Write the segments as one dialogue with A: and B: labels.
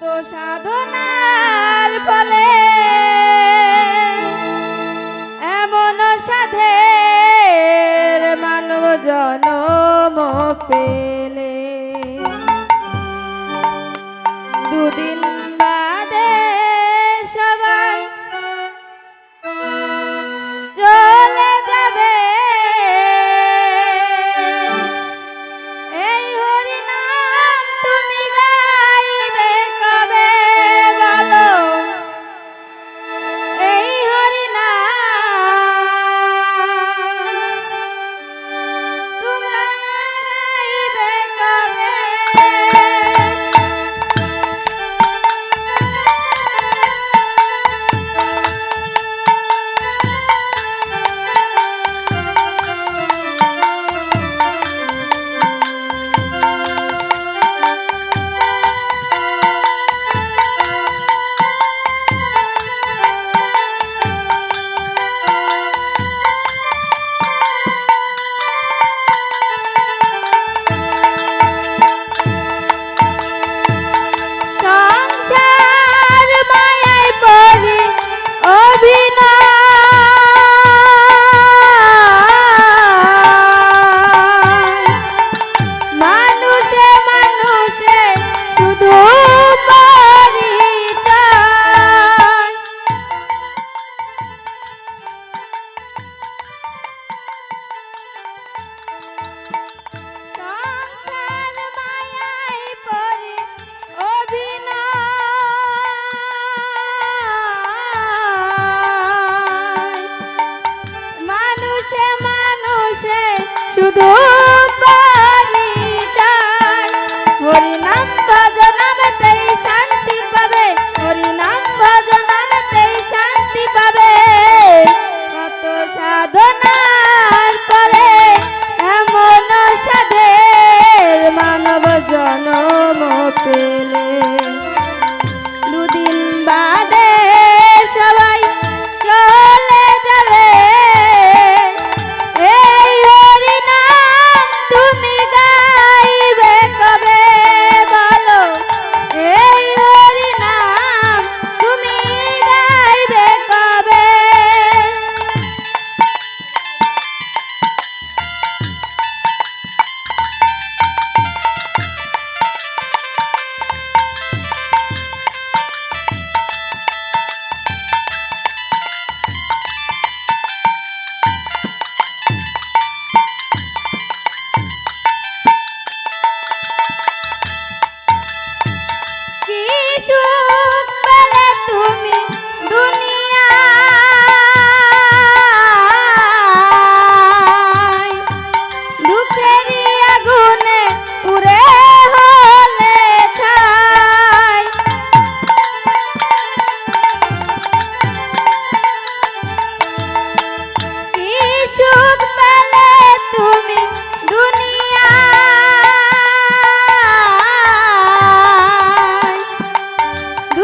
A: কত সাধনার ফলে এমন সাধের মানব জনম পেলে।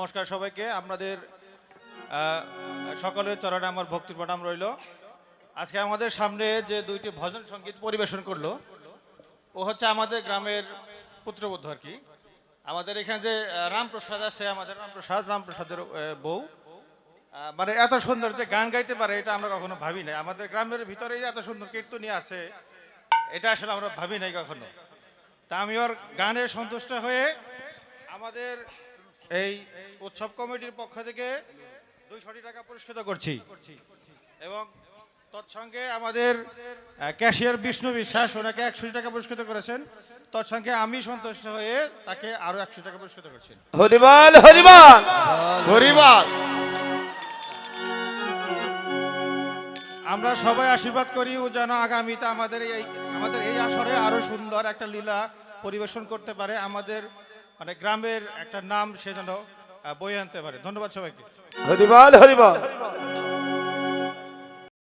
B: নমস্কার সবাইকে। আপনাদের সকলের চরণে আমার ভক্তির প্রণাম রইল। আজকে আমাদের সামনে যে দুইটি ভজন সংগীত পরিবেশন করল, ও হচ্ছে আমাদের গ্রামের পুত্রবধূ আর কি। আমাদের এখানে যে রামপ্রসাদ আছে, আমাদের রামপ্রসাদ, রামপ্রসাদের বউ। মানে এত সুন্দর যে গান গাইতে পারে, এটা আমরা কখনো ভাবি নাই। আমাদের গ্রামের ভিতরে এত সুন্দর কীর্তনী আছে, এটা আসলে আমরা ভাবি নাই কখনো। তা আমি ওর গানে সন্তুষ্ট হয়ে আমাদের এই উৎসব কমিটির পক্ষ থেকে দুইশোটি টাকা পুরস্কৃত করছি। এবং তৎসঙ্গে আমাদের ক্যাশিয়ার বিষ্ণু বিশ্বাস ওনাকে একশো টাকা পুরস্কৃত করেছেন। তৎসঙ্গে আমি সন্তুষ্ট হয়ে তাকে আরও একশো টাকা পুরস্কৃত করছেন
C: হরিবল হরিবল!
D: হরিবাল!
B: আমরা সবাই আশীর্বাদ করি ও যেন আগামীতে আমাদের এই আমাদের এই আসরে আরও সুন্দর একটা লীলা পরিবেশন করতে পারে আমাদের মানে গ্রামের একটা নাম সে যেন বয়ে আনতে পারে। ধন্যবাদ সবাইকে।
C: হরিবল হরিবল।